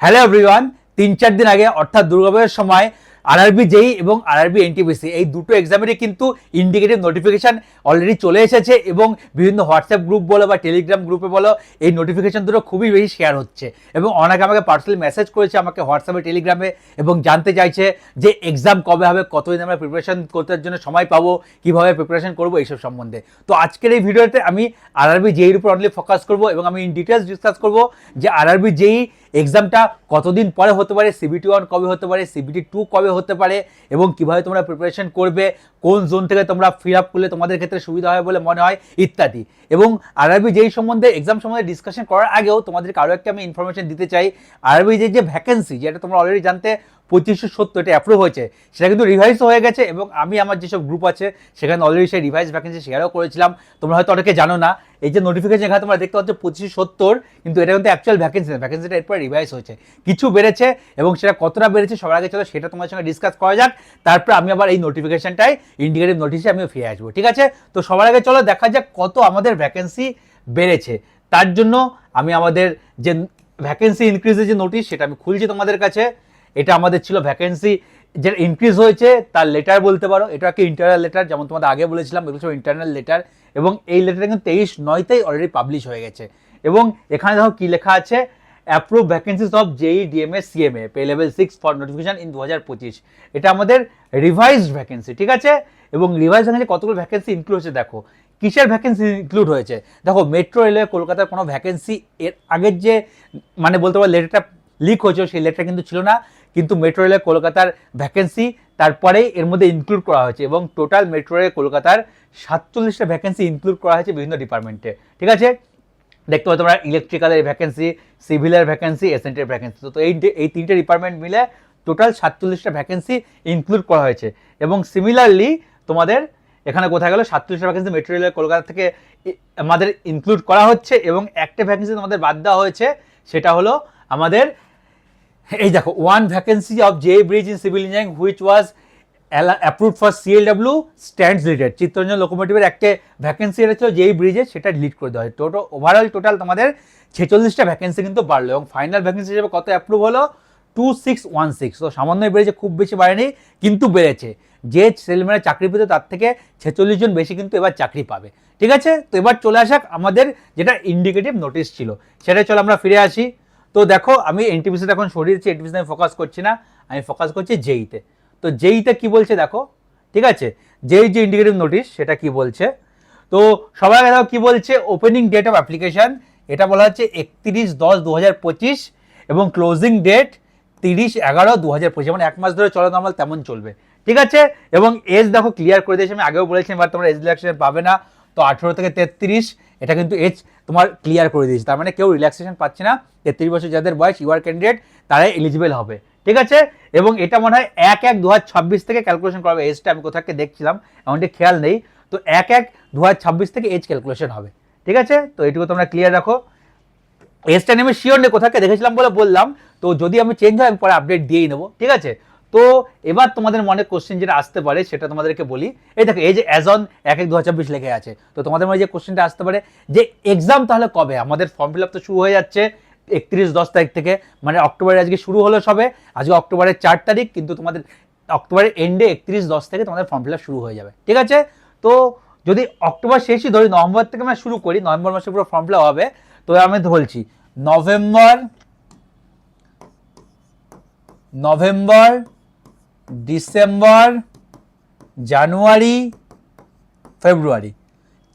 Hello everyone তিন চার দিন আগে, অর্থাৎ দুর্গাপূজার সময় আরআরবি জেই এবং আরআরবি এনটিপিসি এই দুটো এক্সামেরই কিন্তু ইন্ডিকেটিভ নোটিফিকেশন অলরেডি চলে এসেছে এবং বিভিন্ন হোয়াটসঅ্যাপ গ্রুপ বলো বা টেলিগ্রাম গ্রুপে বলো, এই নোটিফিকেশান দুটো খুবই বেশি শেয়ার হচ্ছে এবং অনেকে আমাকে পার্সোনালি মেসেজ করেছে, আমাকে হোয়াটসঅ্যাপে টেলিগ্রামে এবং জানতে চাইছে যে এক্সাম কবে হবে, কতদিন আমরা প্রিপারেশন করতে জন্য সময় পাবো, কীভাবে প্রিপারেশন করব, এইসব সম্বন্ধে। তো আজকের এই ভিডিওতে আমি আরআরবি জেইর উপর অনলি ফোকাস করব এবং আমি ইন ডিটেলস ডিসকাস করব যে আরআরবি জেই এক্সামটা কতদিন পরে হতে পারে? সিবিটি ওয়ান কবে হতে পারে? সিবিটি টু কবে হতে পারে? এবং কীভাবে তোমরা প্রিপারেশন করবে? কোন জোন থেকে তোমরা ফিল আপ করলে তোমাদের ক্ষেত্রে সুবিধা হয় বলে মনে হয়? ইত্যাদি। এবং আরবি যেই সম্বন্ধে এক্সাম সম্বন্ধে ডিসকাশন করার আগেও তোমাদেরকে আরও একটা আমি ইনফরমেশন দিতে চাই। আরবি যে যে ভ্যাকেন্সি যেটা তোমরা অলরেডি জানতে পঁচিশশো সত্তর এটা অ্যাপ্রুভ হয়েছে, সেটা কিন্তু রিভাইজ হয়ে গেছে এবং আমি আমার যেসব গ্রুপ আছে, সেখানে অলরেডি সেই রিভাইজ ভ্যাকেন্সি শেয়ারও করেছিলাম। তোমরা হয়তো অনেকে জানো না, এই যে নোটিফিকেশন এখানে তোমরা দেখতে পাচ্ছ পঁচিশশো সত্তর, কিন্তু এটা কিন্তু অ্যাকচুয়াল ভ্যাকেন্সি না। ভ্যাকেন্সিটা এরপর রিভাইজ হয়েছে। কিছু বেড়েছে এবং সেটা কতটা বেড়েছে সবার আগে চলো সেটা তোমার সঙ্গে ডিসকাস করা যাক। তারপর আমি আবার এই নোটিফিকেশনটাই ইন্ডিকেটিভ নোটিশে আমি ফিরে আসব, ঠিক আছে? তো সবার আগে চলো দেখা যাক কত আমাদের ভ্যাকেন্সি বেড়েছে। তার জন্য আমি আমাদের যে ভ্যাকেন্সি ইনক্রিজের যে নোটিশ সেটা আমি খুলছি তোমাদের কাছে। এটা আমাদের ছিল ভ্যাকেন্সি যেটা ইনক্রিজ হয়েছে, তার লেটার বলতে পারো। এটা একটা ইন্টারনাল লেটার যেমন তোমাদের আগে বলেছিলাম, এগুলো সব ইন্টারনাল লেটার এবং এই লেটারটা কিন্তু তেইশ নয়তেই অলরেডি পাবলিশ হয়ে গেছে। এবং এখানে দেখো কি লেখা আছে approve vacancies of JE DMA CMA pay level six for notification in দু হাজার পঁচিশ। এটা আমাদের রিভাইজড ভ্যাকেন্সি ঠিক আছে? এবং রিভাইজ ভ্যাকেন্সি কতগুলো ভ্যাকেন্সি ইনক্লুড হয়েছে দেখো। কিসের ভ্যাকেন্সি ইনক্লুড হয়েছে? দেখো মেট্রো রেলওয়ে কলকাতার কোনো ভ্যাকেন্সি এর আগের যে মানে বলতে পারো লেটারটা লিক হয়েছে সেই লেটারটা কিন্তু ছিল না। কিন্তু মেট্রো রেলে কলকাতার ভ্যাকেন্সি তারপরে এর মধ্যে ইনক্লুড করা হয়েছে এবং টোটাল মেট্রো রেল কলকাতার সাতচল্লিশটা ভ্যাকেন্সি ইনক্লুড করা হয়েছে বিভিন্ন ডিপার্টমেন্টে ঠিক আছে? দেখতে পাচ্ছ তোমরা ইলেকট্রিক্যালের ভ্যাকেন্সি সিভিলের ভ্যাকেন্সি এসেন্টের ভ্যাকেন্সি তো এই এই তিনটে ডিপার্টমেন্ট মিলে টোটাল সাতচল্লিশটা ভ্যাকেন্সি ইনক্লুড করা হয়েছে। এবং সিমিলারলি তোমাদের এখানে কোথায় গেল? সাতচল্লিশটা ভ্যাকেন্সি মেট্রো রেলের কলকাতা থেকে আমাদের ইনক্লুড করা হচ্ছে এবং একটা ভ্যাকেন্সি তোমাদের বাদ দেওয়া হয়েছে, সেটা হলো আমাদের এই দেখো one vacancy of JE bridge in civil engineering which was approve for CLW stands leaded Chittaranjan লোকোমোটিভের একটা ভ্যাকেন্সি ছিল যেই ব্রিজে সেটা ডিলিট করে দেওয়া হয়। টোটো ওভারঅল টোটাল তোমাদের ছেচল্লিশটা ভ্যাকেন্সি কিন্তু বাড়লো এবং ফাইনাল ভ্যাকেন্সি হিসেবে কত অ্যাপ্রুভ হলো? টু সিক্স ওয়ান সিক্স তো সামান্যই বেড়েছে, খুব বেশি বাড়েনি, কিন্তু বেড়েছে। যে ছেলেমেয়েরা চাকরি পেতে, তার থেকে ছেচল্লিশ জন বেশি কিন্তু এবার চাকরি পাবে। ঠিক আছে? তো এবার চলে আসাক আমাদের যেটা ইন্ডিকেটিভ নোটিশ ছিল। সেটা চলো আমরা ফিরে আসি। তো দেখো, আমি এনটিপিসিতে এখন সরিয়ে দিচ্ছি এনটিপিসিতে আমি ফোকাস করছি না, আমি ফোকাস করছি জেইতে তো। জেইতে কি বলছে দেখো, ঠিক আছে? যেই যে ইন্ডিকেটিভ নোটিশ সেটা কি বলছে? তো সবার আগে দেখো কি বলছে? ওপেনিং ডেট অফ অ্যাপ্লিকেশন এটা বলা হচ্ছে একত্রিশ দশ দু হাজার পঁচিশ এবং ক্লোজিং ডেট তিরিশ এগারো দু হাজার পঁচিশ। মানে এক মাস ধরে চলো নর্মাল তেমন চলবে। ঠিক আছে? এবং এজ দেখো ক্লিয়ার করে দিয়েছি, আমি আগেও বলেছিলাম এবার তোমরা এজ রিল্যাক্সেশন পাবে না। তো আঠেরো থেকে তেত্রিশ, এটা কিন্তু এজ তোমার ক্লিয়ার করে দিয়েছে। তার মানে কেউ রিল্যাক্সেশন পাচ্ছে না। তেত্রিশ বছর যাদের বয়স ইউআর ক্যান্ডিডেট তারাই এলিজিবল হবে। ঠিক আছে? এবং এটা মনে হয় এক এক দু থেকে ক্যালকুলেশন করা হবে এজটা আমি কোথাকে দেখছিলাম এমনটি খেয়াল নেই। তো এক এক দু থেকে এজ ক্যালকুলেশন হবে। ঠিক আছে? তো এটুকু তোমরা ক্লিয়ার রাখো। এজটা নেমে শিওর নেই কোথাকে দেখেছিলাম বলে বললাম। তো যদি আমি চেঞ্জ হয়, আমি পরে আপডেট দিয়েই নেব। ঠিক আছে? তো এবার তোমাদের মনে কোশ্চেন যেটা আসতে পারে, সেটা তোমাদেরকে বলি। এই দেখো, এই যে অ্যাজ অন এক এক দু চব্বিশ লেখে আছে। তো তোমাদের মনে যে কোশ্চেনটা আসতে পারে, যে এক্সাম তাহলে কবে? আমাদের ফর্ম ফিল আপ তো শুরু হয়ে যাচ্ছে একত্রিশ দশ তারিখ থেকে। মানে অক্টোবরের আজকে শুরু হলো সবে। আজকে অক্টোবরের চার তারিখ, কিন্তু তোমাদের অক্টোবরের এন্ডে একত্রিশ দশ থেকে তোমাদের ফর্ম ফিল আপ শুরু হয়ে যাবে। ঠিক আছে? তো যদি অক্টোবর শেষই ধরি, নভেম্বর থেকে আমরা শুরু করি, নভেম্বর মাসে পুরো ফর্ম ফিল আপ হবে। তো আমি বলছি November November December, January, February.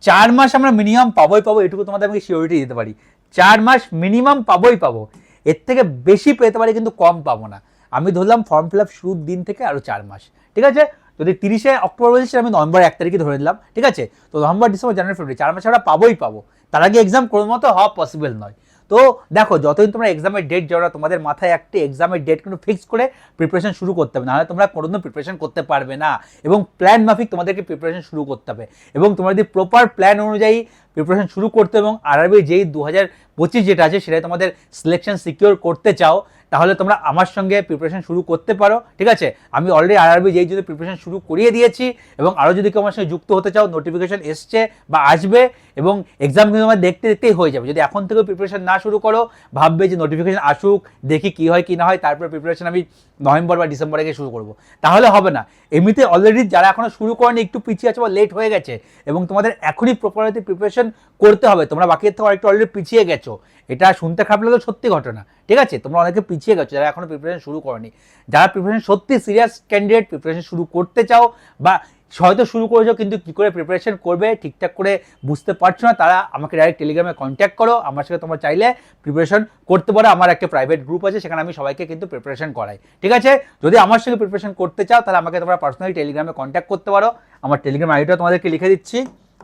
চার মাস আমরা মিনিমাম পাবোই পাবো, এটুকু তোমাদের আমি সিওরিটি দিতে পারি। চার মাস মিনিমাম পাবোই পাবো। এর থেকে বেশি পেতে পারি কিন্তু কম পাবো না। আমি ধরলাম ফর্ম ফিল আপ শুরুর দিন থেকে আরও চার মাস। ঠিক আছে? যদি তিরিশে অক্টোবর বলছি আমি নভেম্বর এক তারিখে ধরে নিলাম। ঠিক আছে? তো নভেম্বর, ডিসেম্বর, জানুয়ারি, ফেব্রুয়ারি, চার মাস আমরা পাবোই পাবো। তার আগে এক্সাম কোনো মতো হওয়া পসিবল নয়। তো দেখো যতদিন তোমরা এক্সামের ডেট যাও তোমাদের মাথায় একটি এক্সামের ডেট কিন্তু ফিক্স করে প্রিপারেশন শুরু করতে হবে। নাহলে তোমরা কোনোদিনও প্রিপারেশন করতে পারবে না। এবং প্ল্যান মাফিক তোমাদেরকে প্রিপারেশন শুরু করতে হবে। এবং তোমরা যদি প্রপার প্ল্যান অনুযায়ী প্রিপারেশন শুরু করতে এবং আরবি যেই দু হাজার পঁচিশ যেটা আছে সেটা তোমাদের সিলেকশন সিকিওর করতে চাও তাহলে তোমরা আমার সঙ্গে প্রিপারেশন শুরু করতে পারো, ঠিক আছে? আমি অলরেডি আর আরআরবি যেই যদি প্রিপারেশন শুরু করিয়ে দিয়েছি এবং আরও যদি কেউ আমার সঙ্গে যুক্ত হতে চাও নোটিফিকেশন এসছে বা আসবে এবং এক্সাম কিন্তু আমার দেখতে দেখতেই হয়ে যাবে। যদি এখন থেকেও প্রিপারেশন না শুরু করো, ভাববে যে নোটিফিকেশন আসুক, দেখি কি হয়, কি না হয়, তারপরে প্রিপারেশন আমি নভেম্বর বা ডিসেম্বরে গিয়ে শুরু করব। তাহলে হবে না। এমনিতে অলরেডি যারা এখনও শুরু করেনি, একটু পিছিয়ে আছে বা লেট হয়ে গেছে এবং তোমাদের এখনই প্রপারলি প্রিপারেশন করতে হবে, তোমরা বাকি থেকে অনেকটা অলরেডি পিছিয়ে গেছো। এটা শুনতে খারাপ লাগলে সত্যি ঘটনা, ঠিক আছে? তোমরা অনেকে পিছিয়ে গেছো যারা এখনও প্রিপারেশন শুরু করনি। যারা প্রিপারেশন সত্যি সিরিয়াস ক্যান্ডিডেট প্রিপারেশন শুরু করতে চাও বা হয়তো শুরু করেছ, কিন্তু কী করে প্রিপারেশন করবে, ঠিকঠাক করে বুঝতে পারছ না, তারা আমাকে ডাইরেক্ট টেলিগ্রামে কন্ট্যাক্ট করো, আমার সাথে তোমরা চাইলে প্রিপারেশন করতে পারো। আমার একটা প্রাইভেট গ্রুপ আছে, সেখানে আমি সবাইকে কিন্তু প্রিপারেশন করাই। ঠিক আছে? যদি আমার সঙ্গে প্রিপারেশন করতে চাও, তাহলে আমাকে তোমরা পার্সোনালি টেলিগ্রামে কন্ট্যাক্ট করতে পারো। আমার টেলিগ্রাম আইডিটা তোমাদেরকে লিখে দিচ্ছি।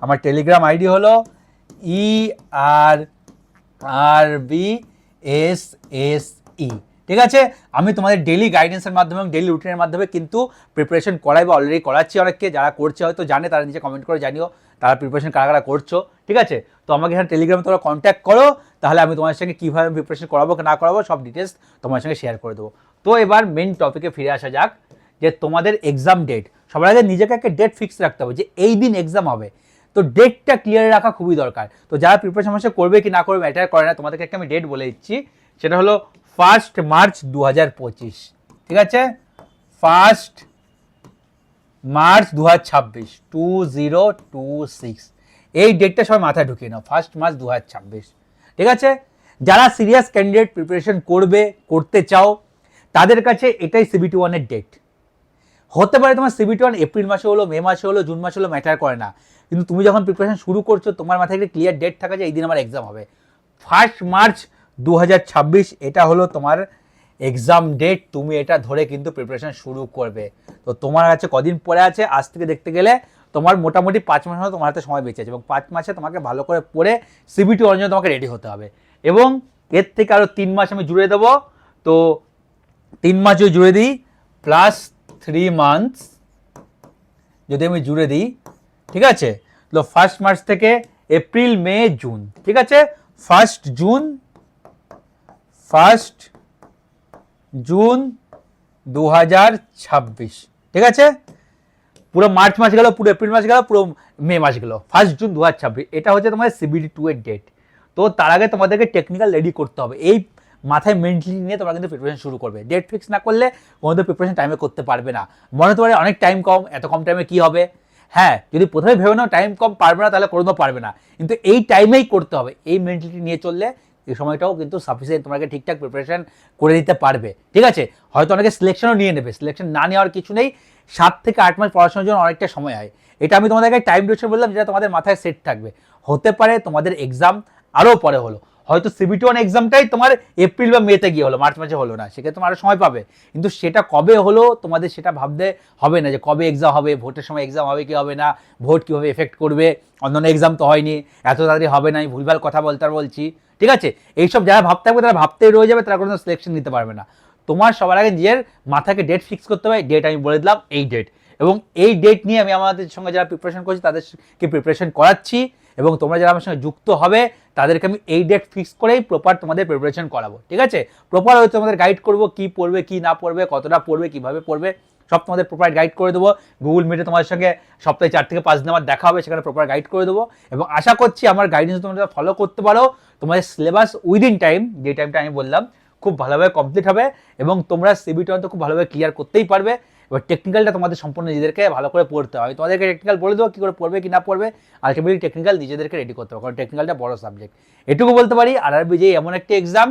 আমার টেলিগ্রাম আইডি হলো E R R B S S E ঠিক আছে? আমি তোমাদের ডেলি গাইডেন্সের মাধ্যমে এবং ডেলি রুটিনের মাধ্যমে কিন্তু প্রিপারেশন করাই বা অলরেডি করাচ্ছি অনেককে। যারা করছে হয়তো জানে, তারা নিজে কমেন্ট করে জানিও তারা প্রিপারেশন কারা কারা করছ, ঠিক আছে? তো আমাকে এখানে টেলিগ্রামে তোমরা কন্ট্যাক্ট করো, তাহলে আমি তোমার সঙ্গে কীভাবে প্রিপারেশন করাবো, না করাবো, সব ডিটেলস তোমার সঙ্গে শেয়ার করে দেবো। তো এবার মেন টপিকে ফিরে আসা যাক, যে তোমাদের এক্সাম ডেট সবার আগে নিজেকে একটা ডেট ফিক্স রাখতে হবে, যে এই দিন এক্সাম হবে। তো ডেটটা ক্লিয়ার রাখা খুবই দরকার। তো যারা প্রিপারেশন মাসে করবে কি না করবে ম্যাটার করে না, তোমাদেরকে একটা আমি ডেট বলে দিচ্ছি। সেটা হলো ফার্স্ট মার্চ দু হাজার পঁচিশ, ঠিক আছে? ফার্স্ট মার্চ দু হাজার ছাব্বিশ, টু জিরো টু সিক্স। এই ডেটটা সবাই মাথায় ঢুকিয়ে নাও, ফার্স্ট মার্চ দু হাজার ছাব্বিশ, ঠিক আছে? যারা সিরিয়াস ক্যান্ডিডেট প্রিপারেশন করবে, করতে চাও, তাদের কাছে এটাই সিবিটি ওয়ানের ডেট। হতে পারে তোমার সিবিটি ওয়ান এপ্রিল মাসে হলো, মে মাসে হলো, জুন মাসে হলো ম্যাটার করে না। কিন্তু তুমি যখন প্রিপারেশন শুরু করছ, তোমার মাথায় একটা ক্লিয়ার ডেট থাকা যে এই দিন আমার এক্সাম হবে। ফার্স্ট মার্চ দু হাজার ছাব্বিশ এটা হলো তোমার এক্সাম ডেট তুমি এটা ধরে কিন্তু প্রিপারেশন শুরু করবে। তো তোমার কাছে কদিন পরে আছে? আজ থেকে দেখতে গেলে তোমার মোটামুটি পাঁচ মাস মতো তোমার হাতে সময় বেঁচে আছে এবং পাঁচ মাসে তোমাকে ভালো করে পড়ে সিবিটি অর্জন তোমাকে রেডি হতে হবে। এবং এর থেকে আরও তিন মাস আমি জুড়ে দেবো। তো তিন মাস যদি জুড়ে দিই প্লাস থ্রি মান্থস যদি আমি জুড়ে দিই, ঠিক আছে? তো ফার্স্ট মার্চ থেকে এপ্রিল মে জুন ঠিক আছে? ফার্স্ট জুন ফার্স্ট জুন দু হাজার ছাব্বিশ। ঠিক আছে? পুরো মার্চ মাস গেল, পুরো এপ্রিল মাস গেল, পুরো মে মাস গেল। ফার্স্ট জুন দু হাজার ছাব্বিশ, এটা হচ্ছে তোমাদের সিবিডি টু এর ডেট তো তার আগে তোমাদেরকে টেকনিক্যাল রেডি করতে হবে। এই মাথায় মেন্টালি নিয়ে তোমরা কিন্তু প্রিপারেশন শুরু করবে। ডেট ফিক্স না করলে কোনোদিন প্রিপারেশন টাইমে করতে পারবে না। মনে হতে পারে অনেক টাইম কম, এত কম টাইমে কি হবে? হ্যাঁ যদি প্রথমে ভেবে নাও টাইম কম পারবে না, তাহলে কোনো পারবে না। কিন্তু এই টাইমেই করতে হবে। এই মেন্টালিটি নিয়ে চললে এই সময়টাও কিন্তু সাফিসিয়েন্ট তোমাকে ঠিকঠাক প্রিপারেশন করে দিতে পারবে। ঠিক আছে? হয়তো অনেকে সিলেকশনও নিয়ে নেবে। সিলেকশন না নেওয়ার কিছু নেই। সাত থেকে আট মাস পড়াশোনার জন্য অনেকটা সময় হয়। এটা আমি তোমাদেরকে টাইম ডিউরেশন বললাম, যেটা তোমাদের মাথায় সেট থাকবে। হতে পারে তোমাদের এক্সাম আরও পরে হলো। হয়তো সিবিটি ওয়ান এক্সামটাই তোমার এপ্রিল বা মেতে গিয়ে হলো মার্চ মাসে হলো না, সেক্ষেত্রে তোমার আরও সময় পাবে। কিন্তু সেটা কবে হলো, তোমাদের সেটা ভাবতে হবে না যে কবে এক্সাম হবে, ভোটের সময় এক্সাম হবে কি হবে না, ভোট কীভাবে এফেক্ট করবে, অন্যান্য এক্সাম তো হয়নি, এত তাড়াতাড়ি হবে না, আমি ভুলভাল কথা বলতে বলছি, ঠিক আছে? এইসব যারা ভাবতে থাকবে, তারা ভাবতেই রয়ে যাবে, তারা কোনো সিলেকশন নিতে পারবে না। তোমার সবার আগে নিজের মাথাকে ডেট ফিক্স করতে হবে ডেট আমি বলে দিলাম, এই ডেট এবং এই ডেট নিয়ে আমি আমাদের সঙ্গে যারা প্রিপারেশন করছি, তাদেরকে প্রিপারেশন করাচ্ছি। এবং তোমরা যারা আমার সঙ্গে যুক্ত হবে, তাদেরকে আমি এই ডেট ফিক্স করেই প্রপার তোমাদের প্রিপারেশন করাবো, ঠিক আছে? প্রপার হয়তো তোমাদের গাইড করব কি পড়বে, কি না পড়বে, কতটা পড়বে, কীভাবে পড়বে, সব তোমাদের প্রপার গাইড করে দেবো। গুগল মিটে তোমাদের সঙ্গে সপ্তাহে চার থেকে পাঁচ দিন আমার দেখা হবে, সেখানে প্রপার গাইড করে দেবো। এবং আশা করছি আমার গাইডেন্স তোমরা ফলো করতে পারো, তোমাদের সিলেবাস উইদিন টাইম যে টাইমটা আমি বললাম, খুব ভালোভাবে কমপ্লিট হবে এবং তোমরা সিবিটি তো খুব ভালোভাবে ক্লিয়ার করতেই পারবে। এবার টেকনিক্যালটা তোমাদের সম্পূর্ণ নিজেদেরকে ভালো করে পড়তে হবে। তোমাদেরকে টেকনিক্যাল বলে দেবো কী করে পড়বে, কি না পড়বে। আলটিমেটলি টেকনিক্যাল নিজেদেরকে রেডি করতে হবে, কারণ টেকনিক্যালটা বড় সাবজেক্ট এটুকু বলতে পারি আর আরবি যে এমন একটি এক্সাম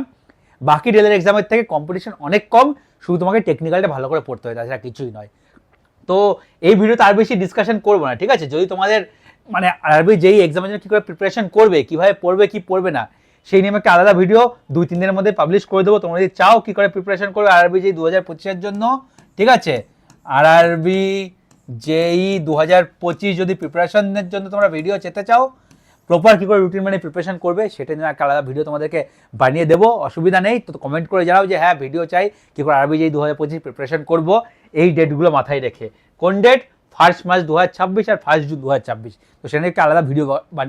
বাকি রেলের এক্সামের থেকে কম্পিটিশন অনেক কম, শুধু তোমাকে টেকনিক্যালটা ভালো করে পড়তে হয় তাছাড়া কিছুই নয়। তো এই ভিডিওতে আর বেশি ডিসকাশন করব না, ঠিক আছে? যদি তোমাদের মানে আরবি যেই এক্সামের জন্য কী করে প্রিপারেশন করবে, কীভাবে পড়বে, কি পড়বে না, সেই নিয়ে একটা আলাদা ভিডিও দুই তিন দিনের মধ্যে পাবলিশ করে দেবো। তোমরা যদি চাও কী করে প্রিপারেশন করবে আরবি যেই দু হাজার পঁচিশের জন্য, ঠিক আছে? আর আরবি জেই দু হাজার পঁচিশ যদি প্রিপারেশনের জন্য তোমরা ভিডিও চেতে চাও প্রপার কী করে রুটিন মানে প্রিপারেশন করবে সেটা নিয়ে একটা আলাদা ভিডিও তোমাদেরকে বানিয়ে দেবো, অসুবিধা নেই। তো কমেন্ট করে জানাও যে হ্যাঁ ভিডিও চাই, কী করে আরবি যেই দু হাজার পঁচিশ প্রিপারেশন করব, এই ডেটগুলো মাথায় রেখে। কোন ডেট ফার্স্ট মার্চ দু হাজার ছাব্বিশ আর ফার্স্ট জুন দু হাজার ছাব্বিশ। তো সেখানে একটা আলাদা ভিডিও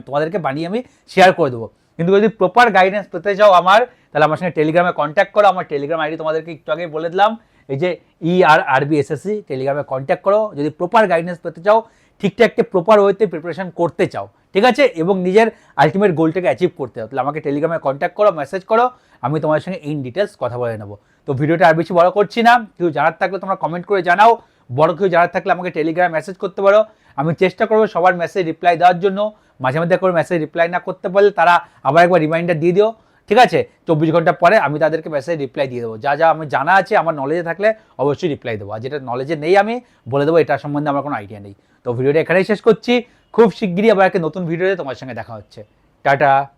তোমাদেরকে বানিয়ে আমি শেয়ার করে দেবো। কিন্তু যদি প্রপার গাইডেন্স পেতে চাও আমার, তাহলে আমার সঙ্গে টেলিগ্রামে কন্ট্যাক্ট করো। আমার টেলিগ্রাম আইডি তোমাদেরকে একটু আগে বলে দিলাম। এই যে ই আর আরবি এসএসসি টেলিগ্রামে কন্ট্যাক্ট করো, যদি প্রপার গাইডেন্স পেতে চাও, ঠিকঠাককে প্রপার ওয়েতে প্রিপারেশন করতে চাও, ঠিক আছে? এবং নিজের আলটিমেট গোলটাকে অ্যাচিভ করতে চাও, তাহলে আমাকে টেলিগ্রামে কন্ট্যাক্ট করো মেসেজ করো, আমি তোমার সঙ্গে ইন ডিটেলস কথা বলে নেব। তো ভিডিওটা আর বেশি বড় করছি না, কেউ জানার থাকলে তোমরা কমেন্ট করে জানাও, বড় কেউ জানার থাকলে আমাকে টেলিগ্রামে মেসেজ করতে পারো। আমি চেষ্টা করব সবার মেসেজ রিপ্লাই দেওয়ার জন্য, মাঝে মধ্যে করে মেসেজ রিপ্লাই না করতে পারলে তারা আবার একবার রিমাইন্ডার দিয়ে দিও। ঠিক আছে? চব্বিশ ঘণ্টা পরে আমি তাদেরকে মেসেজ রিপ্লাই দিয়ে দেবো। যা যা আমি জানা আছে, আমার নলেজে থাকলে অবশ্যই রিপ্লাই দেবো। আর যেটা নলেজে নেই আমি, বলে দেবো এটা সম্বন্ধে আমার কোনো আইডিয়া নেই। তো ভিডিওটা এখানেই শেষ করছি। খুব শিগগিরই আবার একটা নতুন ভিডিওতে তোমার সঙ্গে দেখা হচ্ছে। টাটা!